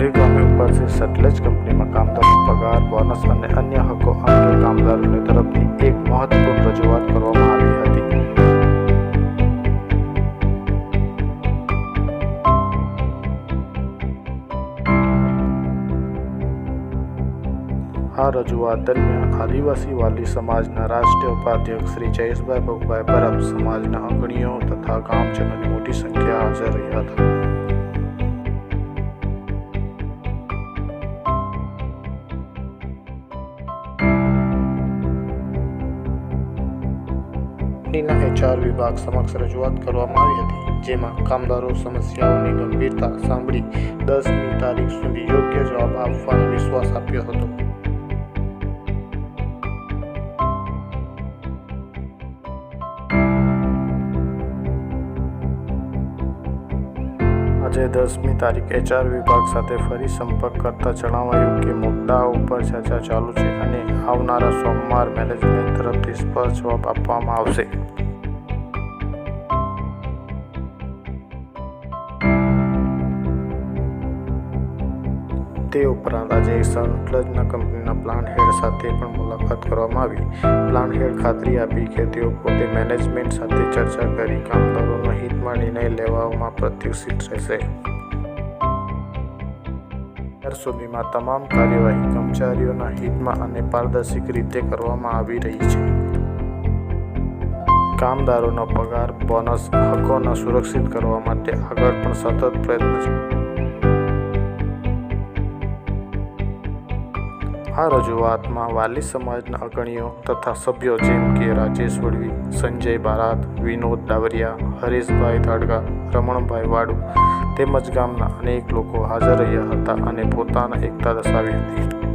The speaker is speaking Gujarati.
વાવલી ગામે ઉપસ્થિત સટલેજ કંપનીમાં કામદારો પગાર બોનસ અને અન્ય હકો અંગે કામદારોની તરફથી એક મહત્વપૂર્ણ રજૂઆત કરવામાં આવી હતી આ રજૂઆત દરમિયાન આદિવાસી વાલી સમાજના રાષ્ટ્રીય ઉપાધ્યક્ષ શ્રી જયેશભાઈ ભગભાઈ પરબ સમાજના અગ્રણીઓ તથા ગામજનોની મોટી સંખ્યા હાજર રહ્યા હતા કંપનીના એચઆર વિભાગ સમક્ષ રજૂઆત કરવામાં આવી હતી, જેમાં કામદારો સમસ્યાઓની ગંભીરતા સાંભળી દસમી તારીખ સુધી યોગ્ય જવાબ આપવાનો વિશ્વાસ આપ્યો હતો. આજે દસમી તારીખ. એચઆર વિભાગ સાથે ફરી સંપર્ક કરતા જણાવાયું કે, મુદ્દાઓ ઉપર ચર્ચા ચાલુ છે અને આવનારા સોમવાર મેનેજમેન્ટ તરફથી સ્પષ્ટ જવાબ આપવામાં આવશે. તે ઉપરાંત આજે સનપ્લજના કંપનીના પ્લાન્ટ હેડ સાથે પણ મુલાકાત કરવામાં આવી. પ્લાન્ટ હેડ ખાતરી આપી કે તેઓ પોતે મેનેજમેન્ટ સાથે ચર્ચા કરી કામદારોના હિતમાં નિર્ણય લેવામાં પ્રત્યુષિત રહેશે. અત્યાર સુધીમાં તમામ કાર્યવાહી કર્મચારીઓના હિતમાં અને પારદર્શક રીતે કરવામાં આવી રહી છે. કામદારોનો પગાર, બોનસ, હકોને સુરક્ષિત કરવા માટે આગળ પણ સતત પ્રયત્ન છે. આ રજૂઆતમાં વાલી સમાજના અગ્રણીઓ તથા સભ્યો જેમ કે રાજેશ વડવી, સંજય બારાત, વિનોદ ડાવરિયા, હરેશભાઈ ધાડગા, રમણભાઈ વાડુ તેમજ ગામના અનેક લોકો હાજર રહ્યા હતા અને પોતાના એકતા દર્શાવી હતી.